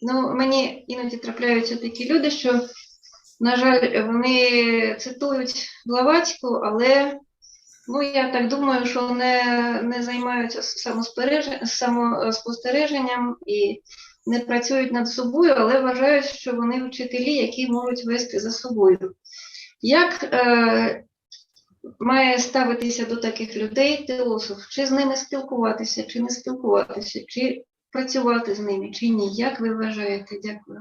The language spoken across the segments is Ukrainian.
Ну, мені іноді трапляються такі люди, що, на жаль, вони цитують Блаватську, але ну, я так думаю, що не, не займаються самоспостереженням і не працюють над собою, але вважають, що вони вчителі, які можуть вести за собою. Як е, має ставитися до таких людей теософ? Чи з ними спілкуватися, чи не спілкуватися, чи працювати з ними, чи ні? Як ви вважаєте? Дякую.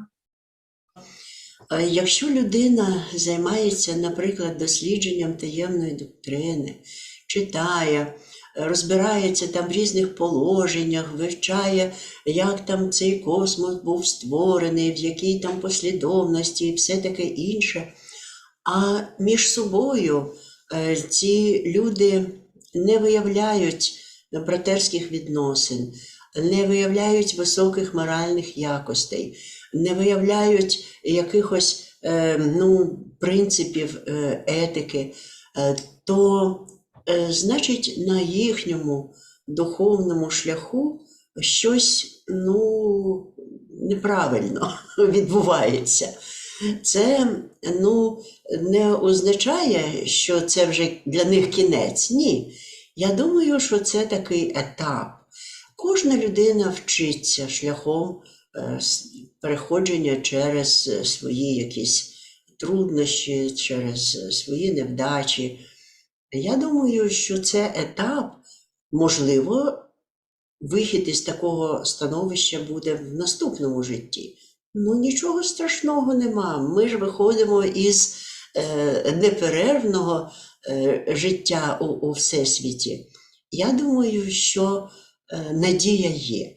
Якщо людина займається, наприклад, дослідженням таємної доктрини, читає, розбирається там в різних положеннях, вивчає, як там цей космос був створений, в якій там послідовності і все таке інше. А між собою е, ці люди не виявляють братерських відносин, не виявляють високих моральних якостей, не виявляють якихось е, ну, принципів е, етики, е, то значить на їхньому духовному шляху щось ну, неправильно відбувається. Це ну, не означає, що це вже для них кінець. Ні. Я думаю, що це такий етап. Кожна людина вчиться шляхом е, переходження через е, свої якісь труднощі, через е, свої невдачі. Я думаю, що це етап, можливо, вихід із такого становища буде в наступному житті. Ну, нічого страшного нема. Ми ж виходимо із е, неперервного е, життя у, у Всесвіті. Я думаю, що надія є.